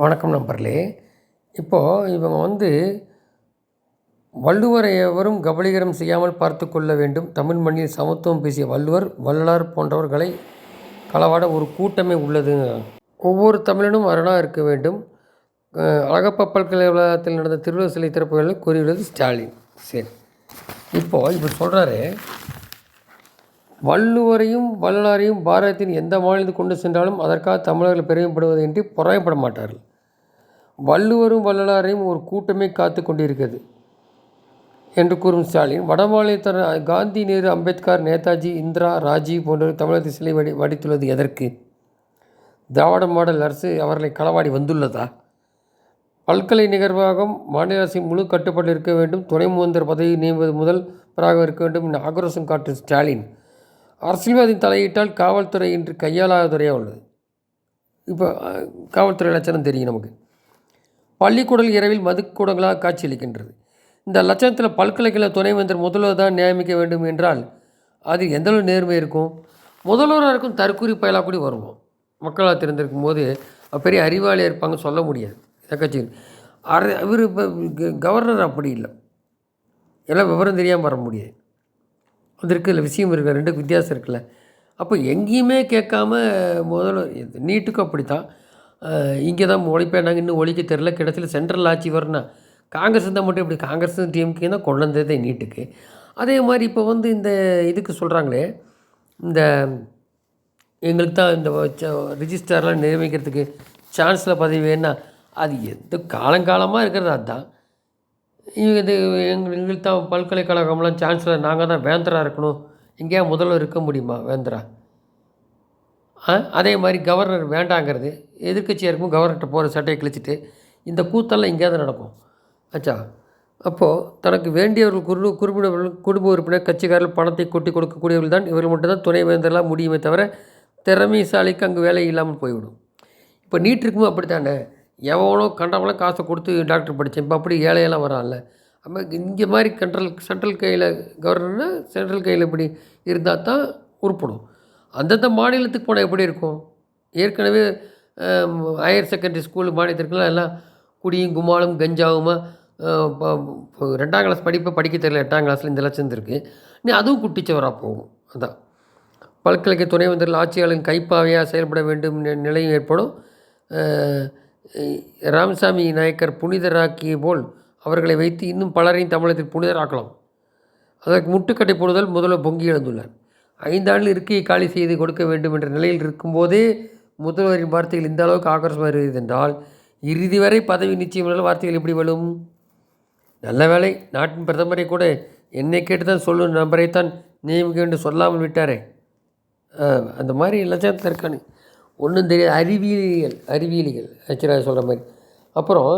வணக்கம் நண்பர்களே. இப்போது இவங்க வந்து வள்ளுவரை எவரும் கபலீகரம் செய்யாமல் பார்த்து கொள்ள வேண்டும். தமிழ் மண்ணில் சமத்துவம் பேசிய வள்ளுவர் வள்ளலார் போன்றவர்களை களவாட ஒரு கூட்டமே உள்ளது. ஒவ்வொரு தமிழனும் அரணாக இருக்க வேண்டும். அஹ் அழகப்பா பல்கலைக்கழகத்தில் நடந்த திருவள்ளுவர் சிலை திறப்புகளில் கூறியுள்ளது ஸ்டாலின். சரி. இப்போது இப்போ சொல்கிறாரு வள்ளுவரையும் வள்ளலாரையும் பாரதத்தின் எந்த மாநிலத்துக்கு கொண்டு சென்றாலும் அதற்காக தமிழர்கள் பெருமைப்படுவதின்றி பொறாமைப்பட மாட்டார்கள். வள்ளுவரும் வள்ளலாரையும் ஒரு கூட்டமே காத்து கொண்டிருக்கிறது என்று கூறும் ஸ்டாலின் வடமாநிலத்தர காந்தி நேரு அம்பேத்கர் நேதாஜி இந்திரா ராஜீவ் போன்றோர் தமிழகத்தில் சிலை வடி வடித்துள்ளது எதற்கு? திராவிட மாடல் அரசு அவர்களை களவாடி வந்துள்ளதா? பல்கலை நிகர்வாகம் மாநில அரசின் முழு கட்டுப்பாட்டில் இருக்க வேண்டும் துணை முதல்வர் பதவி நியமிப்பது முதல் பிறகு இருக்க வேண்டும் என ஆக்ரோஷம் காட்டும் ஸ்டாலின். அரசியல்வாதியின் தலையிட்டால் காவல்துறை இன்று கையாளாத துறையாக உள்ளது? இப்போ காவல்துறை லட்சணம் தெரியும் நமக்கு. பள்ளிக்கூடல் இரவில் மதுக்கூடங்களாக காட்சியளிக்கின்றது. இந்த லட்சணத்தில் பல்கலைக்கழக துணைவேந்தர் முதல்வர் தான் நியமிக்க வேண்டும் என்றால் அது எந்த அளவு நேர்மை இருக்கும்? முதல்வராக இருக்கும் தற்கூரி பயலாக கூட வருவோம். மக்களாக திறந்திருக்கும் போது பெரிய அறிவாளியாக இருப்பாங்க சொல்ல முடியாது. இதை கட்சியில். அரை இவர் இப்போ கவர்னர் அப்படி இல்லை. எல்லாம் விவரம் தெரியாமல் வர முடியாது. அது இருக்குல்ல விஷயம் இருக்குது ரெண்டுக்கு வித்தியாசம் இருக்குல்ல. அப்போ எங்கேயுமே கேட்காம முதல்ல நீட்டுக்கும் அப்படி தான் இங்கே தான் ஒழிப்பேனாங்க. இன்னும் ஒழிக்க தெரில கிடச்சில சென்ட்ரல் ஆட்சி வரணும். காங்கிரஸ் இருந்தால் மட்டும் இப்படி காங்கிரஸ் டிஎம்கே தான் கொண்டு வந்ததே நீட்டுக்கு. அதே மாதிரி இப்போ வந்து இந்த இதுக்கு சொல்கிறாங்களே இந்த எங்களுக்கு தான் இந்த ரிஜிஸ்டர்லாம் நியமிக்கிறதுக்கு சான்ஸில் பதவி வேணா அது எந்த காலங்காலமாக இருக்கிறது அதுதான் இவங்க இது எங்கள் எங்களுக்கு தான் பல்கலைக்கழகம்லாம் சான்ஸில் நாங்கள் தான் வேந்தராக இருக்கணும். எங்கேயா முதல்வர் இருக்க முடியுமா வேந்தரா? அதே மாதிரி கவர்னர் வேண்டாங்கிறது எதிர்க்கட்சியாக இருக்கும் கவர்னர்கிட்ட போகிற சட்டையை கிழிச்சிட்டு இந்த கூத்தெல்லாம் எங்கேயாவது நடக்கும். ஆச்சா அப்போது தனக்கு வேண்டியவர்கள் குரு குறிப்பிடவர்கள் குடும்ப உறுப்பினர் கட்சிக்காரர்கள் பணத்தை கொட்டி கொடுக்கக்கூடியவர்கள் தான். இவர்கள் மட்டும்தான் துணை வேந்தரெல்லாம் முடியுமே தவிர திறமைசாலிக்கு அங்கே வேலை இல்லாமல் போய்விடும். இப்போ நீட் இருக்குமோ அப்படித்தானே? எவனோ கண்டவனும் காசை கொடுத்து டாக்டர் படித்தேன். இப்போ அப்படி ஏழையெல்லாம் வரான்ல. அப்போ இங்கே மாதிரி கண்ட்ரல் சென்ட்ரல் கையில் கவர்னர்னா சென்ட்ரல் கையில் இப்படி இருந்தால் தான் உருப்படும். அந்தந்த மாநிலத்துக்கு போனால் எப்படி இருக்கும்? ஏற்கனவே ஹையர் செகண்டரி ஸ்கூல் மாநிலத்திற்குலாம் எல்லாம் குடியும் குமாலும் கஞ்சாவுமா ப- ரெண்டாம் கிளாஸ் படிப்பை படிக்க தெரியல எட்டாம் கிளாஸில் இந்த லட்சம் இருக்குது நீ அதுவும் குட்டிச்சவராக போகும் அதான். பல்கலைக்கழக துணைவேந்தர்கள் ஆட்சியாளரின் கைப்பாவையாக செயல்பட வேண்டும் நிலையும் ஏற்படும். ராமசாமி நாயக்கர் புனிதராக்கிய போல் அவர்களை வைத்து இன்னும் பலரையும் தமிழகத்தில் புனிதராக்கலாம். அதற்கு முட்டுக்கட்டை போடுதல் முதல்வர் பொங்கி எழுந்துள்ளார். ஐந்தாண்டில் இருக்கையை காலி செய்து கொடுக்க வேண்டும் என்ற நிலையில் இருக்கும்போதே முதல்வரின் வார்த்தைகள் இந்த அளவுக்கு ஆக்ரோஷமாக இருக்கிறது என்றால் இறுதி வரை பதவி நிச்சயம் வார்த்தைகள் எப்படி வரும்? நல்ல வேலை நாட்டின் பிரதமரை கூட என்னை கேட்டு தான் சொல்லும் நபரைத்தான் நியமிக்க வேண்டும் சொல்லாமல் விட்டாரே. அந்த மாதிரி லட்சத்தில் இருக்கானு. ஒன்றும் தெரியாது. அறிவியலிகள் அறிவியலிகள் ஆக்சுவலாக சொல்கிற மாதிரி. அப்புறம்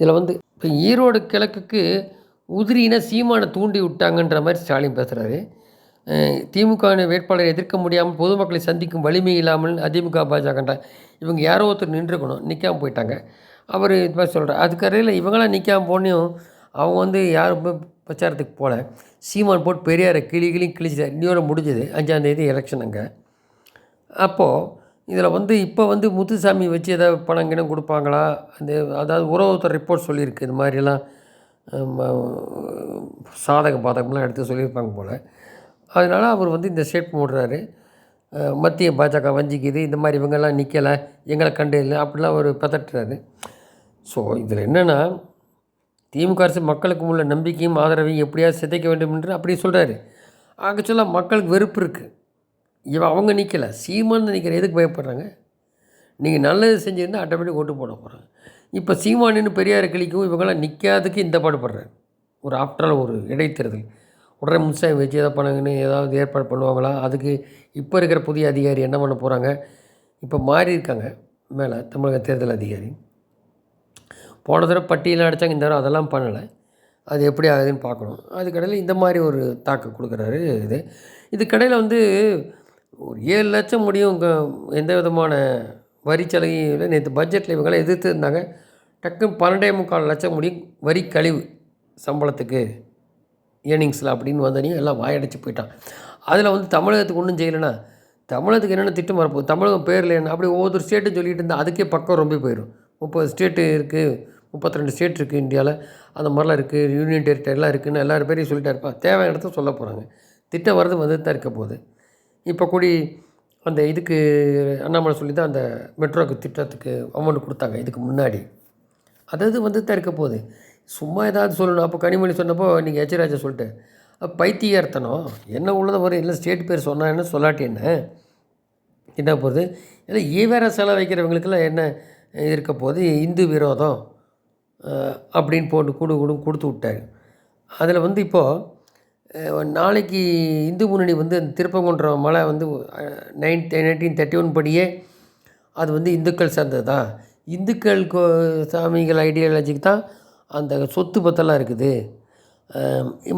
இதில் வந்து இப்போ ஈரோடு கிழக்குக்கு உதிரின சீமானை தூண்டி விட்டாங்கன்ற மாதிரி ஸ்டாலின் பேசுகிறாரு திமுக வேட்பாளரை எதிர்க்க முடியாமல் பொதுமக்களை சந்திக்கும் வலிமை இல்லாமல் அதிமுக பாஜகன்ற இவங்க யாரோ ஒருத்தர் நின்றுக்கணும் நிற்காம போயிட்டாங்க. அவர் இது மாதிரி சொல்கிறார் அதுக்கரையில் இவங்களாம் நிற்காம போனையும் அவங்க வந்து யாரும் பிரச்சாரத்துக்கு போகல சீமான் போட்டு பெரியாரை கிளி கிளி கிழிச்சிட்டார். இன்னொரு முடிஞ்சது. அஞ்சாந்தேதி எலெக்ஷன் அங்கே. அப்போது இதில் வந்து இப்போ வந்து முத்துசாமி வச்சு ஏதாவது பணம் கிணம் கொடுப்பாங்களா? அந்த அதாவது உறவுத்தர் ரிப்போர்ட் சொல்லியிருக்கு. இது மாதிரிலாம் சாதக பாதகம்லாம் எடுத்து சொல்லியிருப்பாங்க போல். அதனால் அவர் வந்து இந்த ஸ்டேட் போடுறாரு மத்திய பாஜக வஞ்சிக்குது இந்த மாதிரி இவங்கெல்லாம் நிற்கலை எங்களை கண்டு இல்லை அப்படிலாம் அவர் பதட்டுறாரு. ஸோ இதில் என்னென்னா திமுக அரசு மக்களுக்கு உள்ள நம்பிக்கையும் ஆதரவையும் எப்படியாவது சிதைக்க வேண்டும் என்று அப்படியே சொல்கிறாரு ஆக்சுவலாக மக்களுக்கு வெறுப்பு இருக்குது இவன் அவங்க நிற்கலை சீமான் நிற்கிற எதுக்கு பயப்படுறாங்க? நீங்கள் நல்லது செஞ்சுருந்தா ஆட்டோமேட்டிக் ஓட்டு போட போகிறாங்க இப்போ சீமானின்னு பெரியார் கிளிக்கும் இவங்கெல்லாம் நிற்காததுக்கு இந்த பாடுபடுறாரு. ஒரு ஆஃப்டரால் ஒரு இடைத்தேர்தல். உடனே முன்சாமி வச்சு எதாவது பண்ணுங்கன்னு ஏதாவது ஏற்பாடு பண்ணுவாங்களா? அதுக்கு இப்போ இருக்கிற புதிய அதிகாரி என்ன பண்ண போகிறாங்க இப்போ மாறி இருக்காங்க. மேலே தமிழக தேர்தல் அதிகாரி. போன தடவை பட்டியலாம் அடித்தாங்க இந்த தடவை அதெல்லாம் பண்ணலை. அது எப்படி ஆகுதுன்னு பார்க்கணும். அதுக்கடையில் இந்த மாதிரி ஒரு தாக்கு கொடுக்குறாரு இது. இதுக்கடையில் வந்து ஒரு ஏழு லட்சம் முடியும் எந்த விதமான வரி சலுகையும் இல்லை. நேற்று பட்ஜெட்டில் இவங்களாம் எதிர்த்து இருந்தாங்க. டக்குன்னு பன்னெண்டே முக்கால் லட்சம் முடியும் வரி கழிவு சம்பளத்துக்கு. ஏர்னிங்ஸில் அப்படின்னு வந்தனையும் எல்லாம் வாயடைச்சு போயிட்டான். அதில் வந்து தமிழகத்துக்கு ஒன்றும் செய்யலைன்னா தமிழகத்துக்கு என்னென்ன திட்டம் வரப்போகுது? தமிழகம் பேரில் என்ன? அப்படி ஒவ்வொரு ஸ்டேட்டும் சொல்லிட்டு இருந்தால் அதுக்கே பக்கம் ரொம்ப போயிடும் முப்பது ஸ்டேட்டு இருக்குது முப்பத்திரெண்டு ஸ்டேட் இருக்குது இந்தியாவில் அந்த மாதிரிலாம் இருக்குது யூனியன் டெரிட்டரிலாம் இருக்குதுன்னு எல்லாரும் பேரையும் சொல்லிட்டே இருப்பான் தேவையான இடத்த சொல்ல போகிறாங்க திட்டம் வர்றது வந்துட்டு தான் இருக்க போகுது. இப்போ கூடி அந்த இதுக்கு அண்ணாமலை சொல்லி தான் அந்த மெட்ரோக்கு திட்டத்துக்கு அமௌண்ட் கொடுத்தாங்க இதுக்கு முன்னாடி. அதாவது வந்து தான் இருக்க போகுது. சும்மா ஏதாவது சொல்லணும். அப்போ கனிமொழி சொன்னப்போ நீங்கள் எச்சராஜா சொல்லிட்டு அப்ப பைத்தியார்த்தனம் என்ன உள்ளதை வரும்? இல்லை ஸ்டேட் பேர் சொன்னால் என்ன? சொல்லாட்டி என்ன? என்ன போகுது? ஏன்னா ஈவேர செலவு வைக்கிறவங்களுக்கெல்லாம் என்ன இருக்க போது இந்து விரோதம். அப்படின்னு போட்டு கூடு கூடும் கொடுத்து விட்டாரு. அதில் வந்து இப்போது நாளைக்கு இந்து முன்னணி வந்து திருப்பங்குன்ற மலை வந்து நைன் நைன்டீன் தேர்ட்டி ஒன் படியே அது வந்து இந்துக்கள் சேர்ந்தது தான் இந்துக்கள் கோ சாமிகள் ஐடியாலஜிக்கு தான் அந்த சொத்து பத்தெல்லாம் இருக்குது.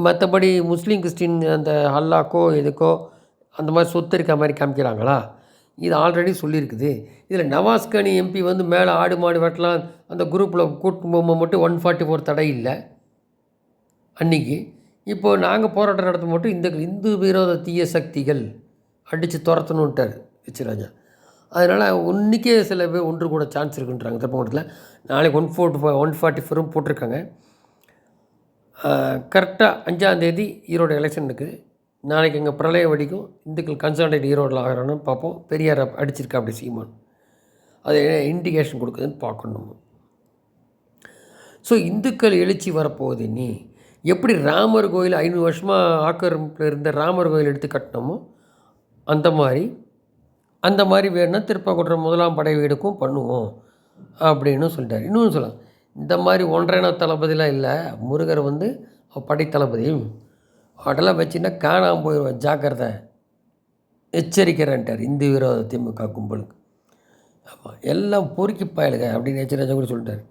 மற்றபடி முஸ்லீம் கிறிஸ்டின் அந்த அல்லாக்கோ இதுக்கோ அந்த மாதிரி சொத்து இருக்க மாதிரி காமிக்கிறாங்களா? இது ஆல்ரெடி சொல்லியிருக்குது. இதில் நவாஸ்கனி எம்பி வந்து மேலே ஆடு மாடு வெட்டலாம் அந்த குரூப்பில் கூட்டு போகும்போது மட்டும் ஒன் ஃபார்ட்டி ஃபோர் தடை இல்லை அன்னைக்கு. இப்போது நாங்கள் போராட்டம் நடத்தும் மட்டும் இந்த இந்து விரோத தீய சக்திகள் அடித்து துரத்தணுன்ட்டார் வச்சுராஜா அதனால் இன்றைக்கே சில பேர் ஒன்று கூட சான்ஸ் இருக்குன்றாங்க. திருப்பங்கோட்டத்தில் நாளைக்கு one forty five one forty ஃபோரும் போட்டிருக்காங்க. கரெக்டாக அஞ்சாந்தேதி ஈரோடு எலெக்ஷன் இருக்குது நாளைக்கு எங்கள் பிரளய வடிக்கும். இந்துக்கள் கன்சல்டேட் ஈரோடில் ஆகிறான்னு பார்ப்போம். பெரியார் அடிச்சிருக்கா அப்படி சீமான். அது இண்டிகேஷன் கொடுக்குதுன்னு பார்க்கணும் ஸோ இந்துக்கள் எழுச்சி வரப்போகுது நீ எப்படி ராமர் கோயில் ஐநூறு வருஷமாக ஆக்கிரமிப்பில் இருந்த ராமர் கோயில் எடுத்து கட்டினோமோ அந்த மாதிரி அந்த மாதிரி வேணும்னா திருப்பக்குன்றம் முதலாம் படை வீடுக்கும் பண்ணுவோம் அப்படின்னு சொல்லிட்டார். இன்னொன்று சொல்லலாம். இந்த மாதிரி ஒன்றரை தளபதிலாம் இல்லை. முருகர் வந்து படை தளபதி. அதெல்லாம் வச்சுன்னா காணாமல் போயிடுவோம் ஜாக்கிரதை. எச்சரிக்கிறேன்ட்டார். இந்து விரோத திமுக கும்பலுக்கு. ஆமாம் எல்லாம் பொறுக்கி பயலுங்க அப்படின்னு எச்சரிச்சா கூட சொல்லிட்டார்.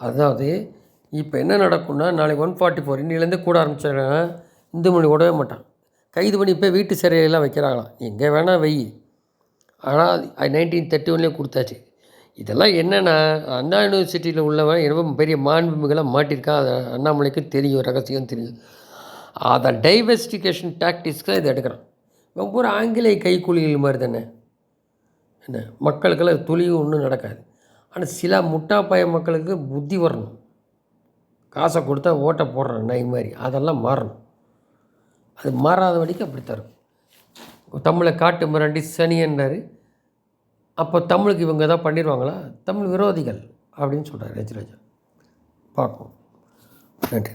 அதாவது இப்போ என்ன நடக்கும்னா நாளைக்கு ஒன் ஃபார்ட்டி ஃபோர் இன்னிலேருந்து கூட ஆரம்பிச்சாங்கன்னா இந்து மணி விடவே மாட்டான். கைது பண்ணி இப்போ வீட்டு சிறையெல்லாம் வைக்கிறாங்களாம். எங்கே வேணால் வெய் ஆனால் நைன்டீன் தேர்ட்டி ஒன்லேயே கொடுத்தாச்சு. இதெல்லாம் என்னென்னா அண்ணா யூனிவர்சிட்டியில் உள்ளவன் ரொம்ப பெரிய மாண்புமிகளாக மாட்டியிருக்கான் அது அண்ணாமலைக்கும் தெரியும் ரகசியம் தெரியும். அதை டைவெஸ்டிகேஷன் டாக்டிக்ஸ்க்கு இதை எடுக்கிறான். ஒவ்வொரு ஆங்கிலேய கைக்கூலிகள் மாதிரி தானே? என்ன? மக்களுக்கெல்லாம் துளியும் ஒன்றும் நடக்காது. ஆனால் சில முட்டாப்பாய மக்களுக்கு புத்தி வரணும். காசை கொடுத்தா ஓட்டை போடுறேன் நை மாதிரி. அதெல்லாம் மாறணும். அது மாறாத வரைக்கும் அப்படித்தான் இருக்கும். தமிழை காட்டு மிராண்டி சனியன்னார் அப்போ தமிழுக்கு இவங்க தான் பண்ணிடுவாங்களா தமிழ் விரோதிகள் அப்படின்னு சொல்கிறார் ரஜிராஜா. பார்ப்போம். நன்றி.